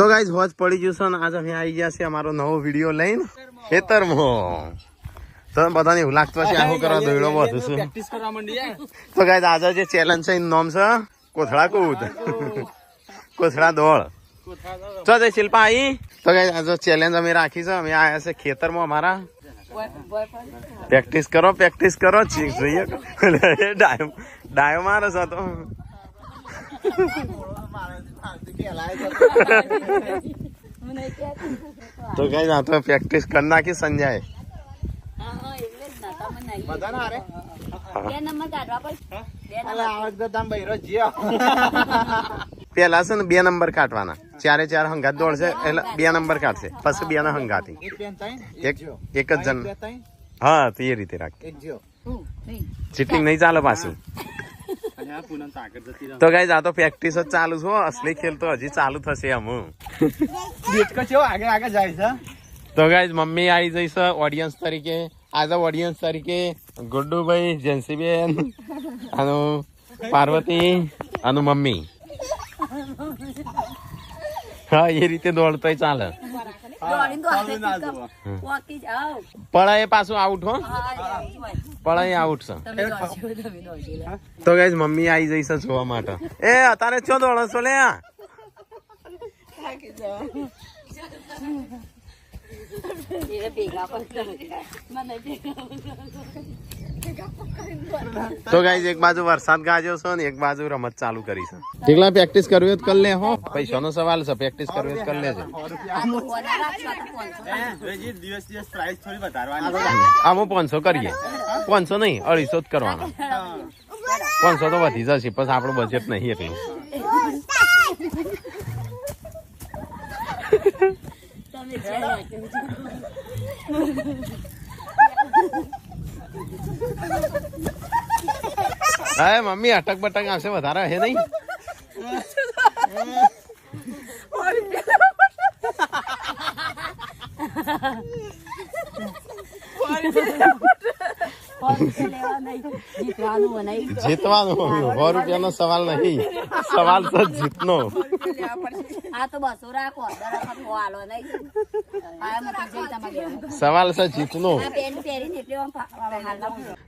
તો ગાઈઝ હોજ પડી ગયું છે ને આજ અમે આવી ગયા છે અમારો નવો વીડિયો લઈને ખેતરમાં. તો બધાને એવું લાગતું હશે આખું કરવા દોડો બધું છું તો ગાઈઝ આજે જે ચેલેન્જ છે એનું નામ છે કોથળા કૂદ. કોથળા દોડ. ચો જય શિલ્પા આઈ. તો ગાઈઝ આજે ચેલેન્જ અમે રાખી છે અમે આવ્યા છે ખેતરમાં અમારા. પ્રેક્ટિસ કરો પ્રેક્ટિસ કરો ચીક જોઈએ. ડાયો ડાયો મારે છે તો. તો કઈ ના તો પ્રેક્ટિસ કરી નાખી સંજય પેલા છે ને બે નંબર કાઢવાના. ચારે ચાર હંગાત દોડશે એટલે બે નંબર કાઢશે. પછી બે ના હંગાતી. એક એક જ જણ હા તો એ રીતે રાખ. ચીટિંગ નહીં ચાલે પાછું. તો ગાઈઝ આ તો પ્રેક્ટિસ જ ચાલુ છે અસલી ખેલ તો હજી ચાલુ થશે અમું આગળ આગળ જાય છે. તો ગાઈઝ મમ્મી આવી જઈશ ઓડિયન્સ તરીકે. આઝ અ ઓડિયન્સ તરીકે ગુડ્ડુભાઈ જેન્સીબેન અને પાર્વતી અને મમ્મી. હા એ રીતે દોડતોય ચાલે. પળાએ પાછું આઉટ હો પળાએ આઉટ છે તો ગાઈઝ મમ્મી આવી જઈશ જોવા માટે એ અત્યારે ચો દોડો છો લે આ? તો ગાઈઝ એક બાજુ વરસાદ ગાજ્યો છે ને, એક બાજુ રમત ચાલુ કરી છે. ઠીકલા પ્રેક્ટિસ કરવી હોય તો કરી લે હો. પૈસાનો સવાલ છે પ્રેક્ટિસ કરવી હોય તો કરી લેજે આમાં પાંચસો કરીએ. પાંચસો નહીં, અઢીસો જ કરવાનો. પાંચસો તો વધી જશે પછી આપણું બજેટ નહીં એટલું. હા મમ્મી અટક બટક આવશે વધારે હે નહીં. જીતવાનું સો રૂપિયાનો સવાલ નહીં. સવાલ તો જીતનો. આ તો બસો રાખો નહીં. સવાલ છે જીતનો.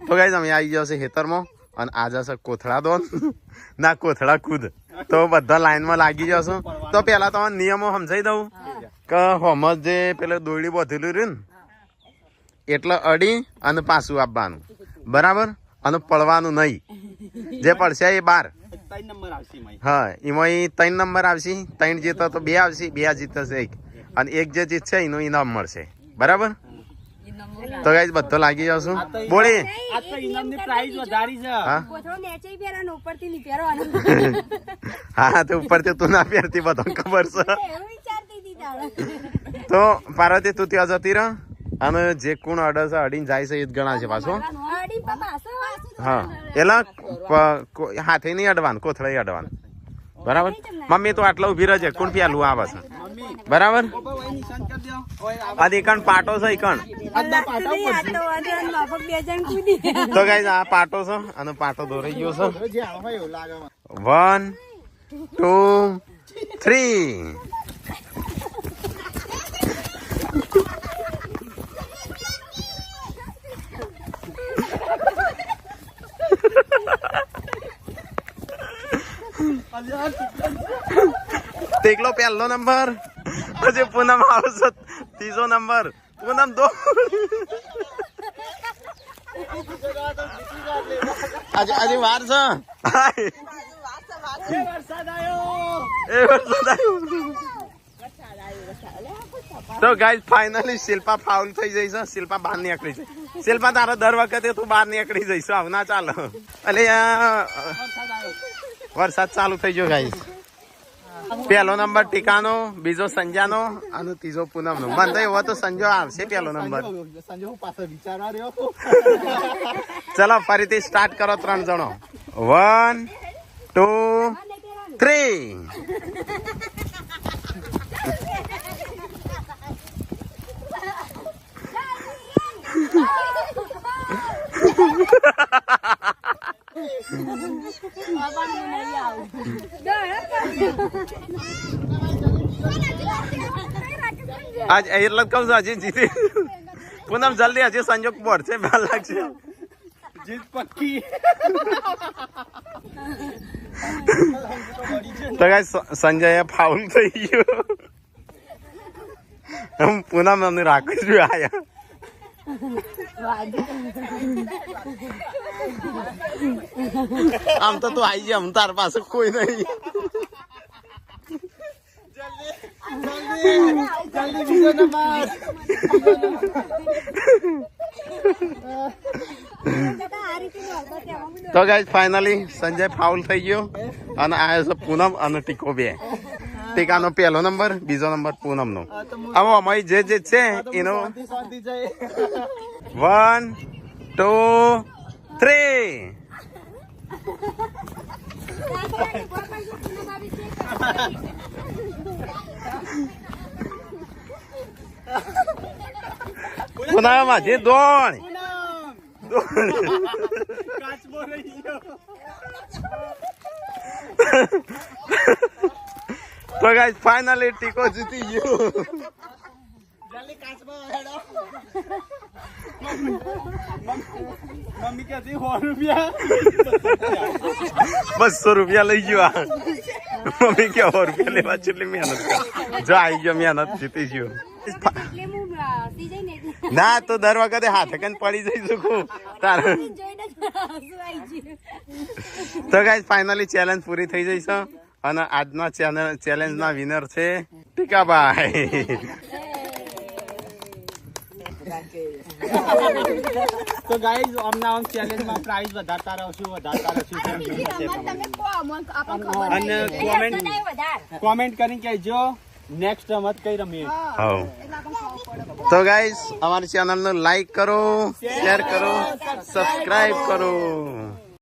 તો ગાઈઝ અમે આવી ગયો છે ખેતરમાં અને આજે છે કોથળા દોન. ના કોથળા કૂદ તો બધા લાઈનમાં લાગી જશો તો પેલા તો નિયમો સમજાઈ દઉં. કે હોમ જે પેલું દોરડી બાંધેલું રહ્યું ને એટલે અડી અને પાછું આપવાનું. બરાબર? અને પડવાનું નહીં. જે પડશે એ બાર. ત્રણ નંબર આવશે હા એમાં ત્રણ નંબર આવશે. ત્રણ જીતો તો બે આવશે બે જીતશે એક. અને એક જે જીતશે એનું ઇનામ મળશે. બરાબર? તો ગાઈઝ બધો લાગી જશું. બોલી. આ તો ઇનામની પ્રાઇસ વધારી છે. હા? કોથળો નેચે પહેરવાનો ઉપરથી નહીં પહેરવાનો. હા તો ઉપરથી તું ના પહેરતી બધો ખબર છે. તો પાર્વતી તું ત્યાં જતી રહ. અને જે કોણ અડે છે અડીને જાય છે એ જ ગણા છે પાછો. હા. એલા હાથે નહીં અડવાનું કોથળે અડવાનું. બરાબર? મમ્મી તો આટલા ઊભી રહેજે કોણ પ્યાલું આવે છે? બરાબર? આ આ પાટો છે કણ? તો વાંધો નહીં, માફક બે જણ કૂદી. તો ગાઈઝ આ પાટો છે અને પાટો દોરાઈ ગયો છે. One two three. તેકલો પહેલો નંબર પછી પૂનમ આવશે ત્રીજો નંબર પૂનમ દો આજે આજે વાર છે. તો ગાઈઝ ફાઇનલી શિલ્પા ફાઉલ થઈ જઈશ શિલ્પા બહાર નીકળી છે. શિલ્પા તારા દર વખતે તું બહાર નીકળી જઈશ આવ ના ચાલો એટલે વરસાદ ચાલુ થઈ ગયો ગાઈઝ પહેલો નંબર ટીકાનો, બીજો સંજાનો અને ત્રીજો પૂનમનો. મને તો એવો તો સંજો આવશે પહેલો નંબર. ચલો, ફરીથી સ્ટાર્ટ કરો ત્રણ જણો. વન ટુ થ્રી આજ એટલે કહું છું હજી જીતી. પૂનમ જલ્દી હજી સંજોગ પડશે બે લાગશે. જીત પક્કી. તો કઈ સંજય ફાઉલ થઈ ગયો. હું પૂનમ અમને રાખું છું આયા. આમ તો તું આવી આમ તાર પાસે કોઈ નહીં. તો ગાઈઝ ફાઇનલી સંજય ફાઉલ થઈ ગયો અને આ છે પૂનમ અને ટીકો બે. ટીકાનો પહેલો નંબર બીજો નંબર પૂનમનો. હવે અમારી જે જે છે એનો વન ટુ થ્રી પૂનમ હજી દોણ કાચબો રહી ગયો તો ગાઈઝ ફાઇનલી ટીકો જીતી ગયો જલ્દી કાચબો હેડો. મમ્મી કે સો રૂપિયા. બસો રૂપિયા લઈ ગયો મમ્મી કે સો રૂપિયા લેવા કેટલી મહેનત કર. જો આવી ગયો મહેનત જીતી ગયો. ના? તો દર વખતે હાથે કન પડી જઈ શકું. તારે તો ગાઈઝ ફાઇનલી ચેલેન્જ પૂરી થઈ જઈશ અને આજના ચેનલ ચેલેન્જના વિનર છે ટીકાભાઈ. તો ગાઈઝ અમના આમ ચેલેન્જમાં પ્રાઇઝ વધારતા રહેશું વધારતા રહેશું અને કોમેન્ટ કોમેન્ટ કરીને કહેજો નેક્સ્ટ રમત કઈ રમીએ. તો ગાઈઝ અમારી ચેનલને લાઈક કરો શેર કરો સબસ્ક્રાઇબ કરો.